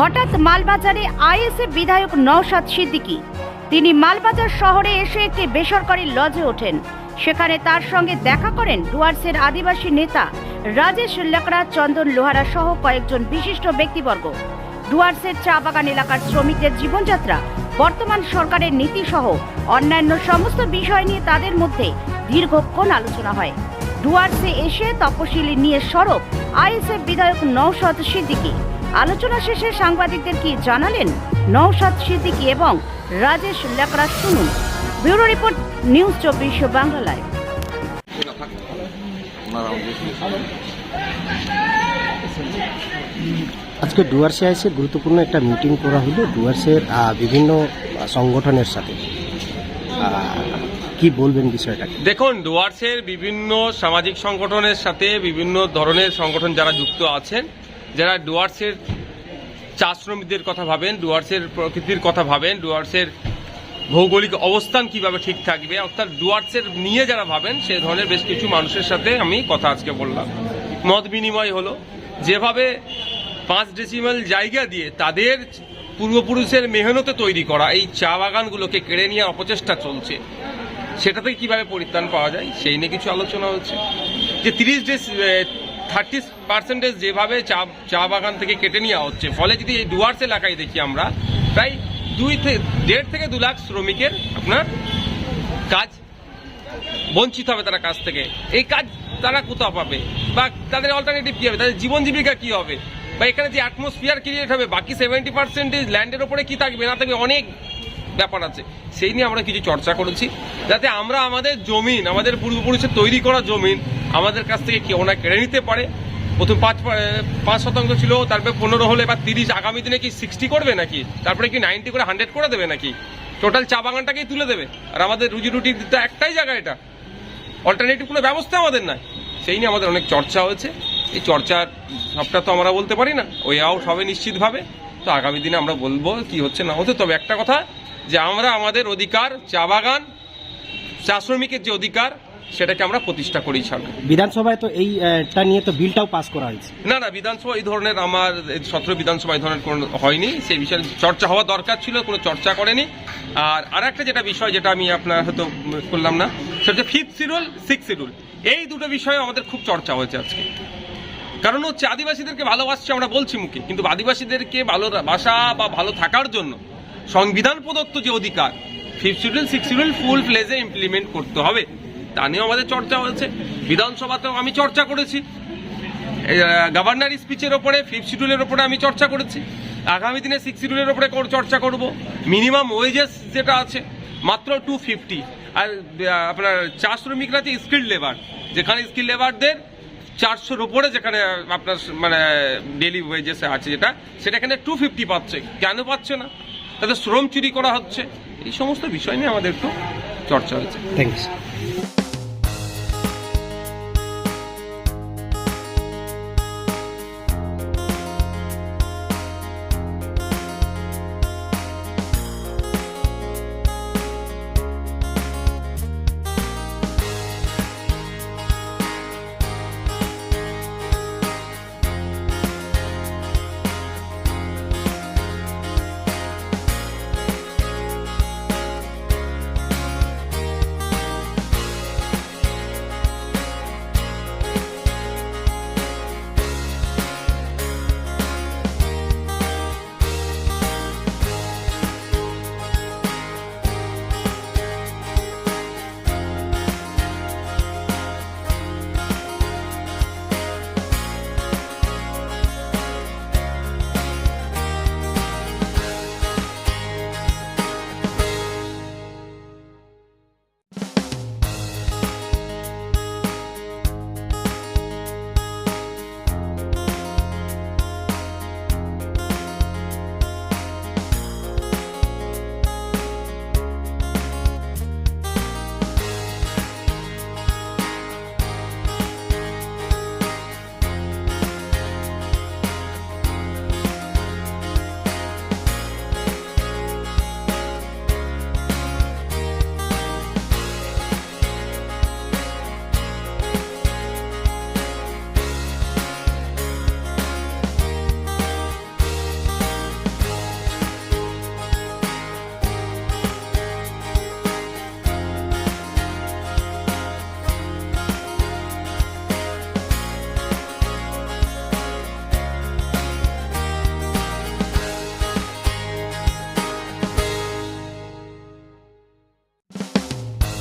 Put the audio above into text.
হঠাৎ মালবাজারে আইএসএফ বিধায়ক নওশাদ সিদ্দিকী। তিনি মালবাজার শহরে এসে একটি বেসরকারি লজে ওঠেন। সেখানে তার সঙ্গে দেখা করেন ডুয়ার্সের আদিবাসী নেতা রাজেশ লাকড়া চন্দন লোহারা সহ কয়েকজন বিশিষ্ট ব্যক্তিবর্গ। ডুয়ার্সের চা বাগান এলাকার শ্রমিকদের জীবনযাত্রা, বর্তমান সরকারের নীতি সহ অন্যান্য সমস্ত বিষয় নিয়ে তাদের মধ্যে দীর্ঘক্ষণ আলোচনা হয়। ডুয়ার্সে এসে তপশিলি নিয়ে সরব আইএসএফ বিধায়ক নৌশাদ সিদ্দিকী। আলোচনা শেষে সাংবাদিকদের কি জানালেন? নৌশাদ সিদ্দিকী এবং রাজেশ লাকড়া শুনুন। ব্যুরো রিপোর্ট নিউজ চব্বিশ বাংলা লাইভ। আজকে ডুয়ার্সে এসে গুরুত্বপূর্ণ একটা মিটিং করা হলো। ডুয়ার্সের বিভিন্ন সংগঠনের সাথে। কি বলবেন বিষয়টা দেখুন ডুয়ার্সের বিভিন্ন সামাজিক সংগঠনের সাথে বিভিন্ন ধরনের সংগঠন যারা যুক্ত আছেন যারা ডুয়ার্সের চা শ্রমিকদের কথা ভাবেন, ডুয়ার্সের প্রকৃতির কথা ভাবেন, ডুয়ার্সের ভৌগোলিক অবস্থান কীভাবে ঠিক থাকবে, অর্থাৎ ডুয়ার্সের নিয়ে যারা ভাবেন, সে ধরনের বেশ কিছু মানুষের সাথে আমি কথা আজকে বললাম। মত বিনিময় হলো, যেভাবে পাঁচ ডেসিমেল জায়গা দিয়ে তাদের পূর্বপুরুষের মেহনতে তৈরি করা এই চা বাগানগুলোকে কেড়ে নিয়ে অপচেষ্টা চলছে সেটা থেকে কীভাবে পরিত্রাণ পাওয়া যায়, সেই নিয়ে কিছু আলোচনা হচ্ছে। যে তিরিশ ডেস থার্টি পার্সেন্টেজ যেভাবে চা চা বাগান থেকে কেটে নেওয়া হচ্ছে। ফলে যদি এই ডুয়ার্স এলাকায় দেখি আমরা, প্রায় দুই থেকে দেড় থেকে দু লাখ শ্রমিকের আপনার কাজ বঞ্চিত হবে তারা কাজ থেকে। এই কাজ তারা কোথাও পাবে? বা তাদের অল্টারনেটিভ কী হবে? তাদের জীবন জীবিকা কী হবে? বা এখানে যে অ্যাটমসফিয়ার ক্রিয়েট হবে, বাকি সেভেন্টি পার্সেন্টেজ ল্যান্ডের ওপরে কী থাকবে? না থাকবে, অনেক ব্যাপার আছে। সেই নিয়ে আমরা কিছু চর্চা করেছি। যাতে আমরা আমাদের জমিন, আমাদের পূর্বপুরুষের তৈরি করা জমিন আমাদের কাছ থেকে কেউ না কেড়ে নিতে পারে? প্রথম পাঁচ পাঁচ শতাংশ ছিল, তারপরে পনেরো হলে বা তিরিশ আগামী দিনে কি সিক্সটি করবে নাকি? তারপরে কি নাইনটি করে হান্ড্রেড করে দেবে নাকি? টোটাল চা বাগানটাকেই তুলে দেবে। আর আমাদের রুজি রুটি দিতে একটাই জায়গা এটা। অল্টারনেটিভ কোনো ব্যবস্থা আমাদের নাই। সেই নিয়ে আমাদের অনেক চর্চা হয়েছে। এই চর্চার সবটা তো আমরা বলতে পারি না। ওই আউট হবে নিশ্চিতভাবে। তো আগামী দিনে আমরা বলব কি হচ্ছে না হতে। তবে একটা কথা যে আমরা আমাদের অধিকার চা বাগান চা শ্রমিকের যে অধিকার সেটাকে আমরা প্রতিষ্ঠা করি ছাড়বো বিধানসভায় তো এইটা নিয়ে তো বিলটাও পাস করা হয়েছে। না না বিধানসভা এই ধরনের আমার সতেরো বিধানসভা এই ধরনের কোনো হয়নি সেই বিষয়ে চর্চা হওয়া দরকার ছিল কোনো চর্চা করেনি। আর আর একটা যেটা বিষয় যেটা আমি আপনার হয়তো করলাম না সেটা হচ্ছে ফিফথ শিডিউল সিক্স শিডিউল এই দুটো বিষয়ে আমাদের খুব চর্চা হয়েছে আজকে। কারণ হচ্ছে আদিবাসীদেরকে ভালোবাসছে আমরা বলছি মুখে কিন্তু আদিবাসীদেরকে ভালো বাসা বা ভালো থাকার জন্য সংবিধান প্রদত্ত যে অধিকার fifth schedule six schedule full প্লেজে implement করতে হবে। তা নিয়েও আমাদের চর্চা হয়েছে। বিধানসভাতেও আমি চর্চা করেছি। গভর্নর স্পিচের ওপরে ফিফথ শিডিউলের ওপরে আমি চর্চা করেছি। আগামী দিনে সিক্স শিডিউলের ওপরে চর্চা করব। মিনিমাম ওয়েজেস যেটা আছে, মাত্র টু ফিফটি আর আপনার চা শ্রমিকরা যে স্কিল্ড লেবার যেখানে স্কিল লেবারদের চারশোর ওপরে যেখানে আপনার মানে ডেলি ওয়েজেস আছে যেটা, সেটা এখানে টু ফিফটি পাচ্ছে। কেন পাচ্ছে না? তাদের শ্রম চুরি করা হচ্ছে। এই সমস্ত বিষয় নিয়ে আমাদের একটু চর্চা হয়েছে। Thank thanks